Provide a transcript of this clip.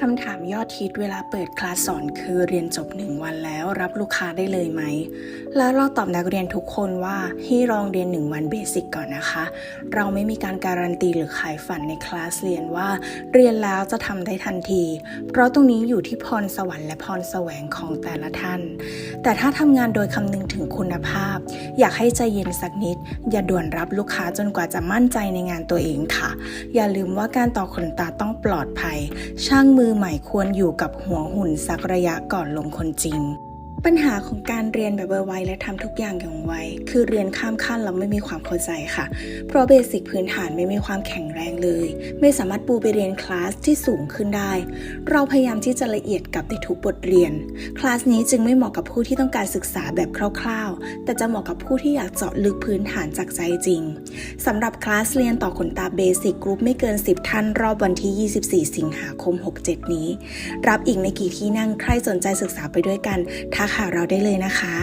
คำถามยอดฮิตเวลาเปิดคลาสสอนคือเรียนจบหนึ่งวันแล้วรับลูกค้าได้เลยไหมแล้วเราตอบนักเรียนทุกคนว่าให้ลองเรียนหนึ่งวันเบสิกก่อนนะคะ เราไม่มีการการันตีหรือขายฝันในคลาสเรียนว่า เรียนแล้วจะทำได้ทันที เพราะตรงนี้อยู่ที่พรสวรรค์และพรแสวงของแต่ละท่าน แต่ถ้าทำงานโดยคำนึงถึงคุณภาพ อยากให้ใจเย็นสักนิด อย่าด่วนรับลูกค้าจนกว่าจะมั่นใจในงานตัวเองค่ะ อย่าลืมว่าการต่อขนตาต้องปลอดภัย ช่างมือใหม่ควรอยู่กับหัวหุ่นสักระยะก่อนลงคนจริง ปัญหาของการเรียนแบบไวและทำทุกอย่างอย่างไวคือเรียนข้ามขั้นแล้วไม่มีความเข้าใจค่ะ เพราะเบสิกพื้นฐานไม่มีความแข็งแรงเลย ไม่สามารถปูไปเรียนคลาสที่สูงขึ้นได้ เราพยายามที่จะละเอียดกับในทุกบทเรียน คลาสนี้จึงไม่เหมาะกับผู้ที่ต้องการศึกษาแบบคร่าวๆ แต่จะเหมาะกับผู้ที่อยากเจาะลึกพื้นฐานจากใจจริงสำหรับคลาสเรียนต่อขนตาเบสิกกรุ๊ปไม่เกิน 10 ท่านรอบวันที่ 24 สิงหาคม 67 นี้ รับอีกไม่กี่ที่นั่งใครสนใจศึกษาไปด้วยกันทักหาเราได้เลยนะคะ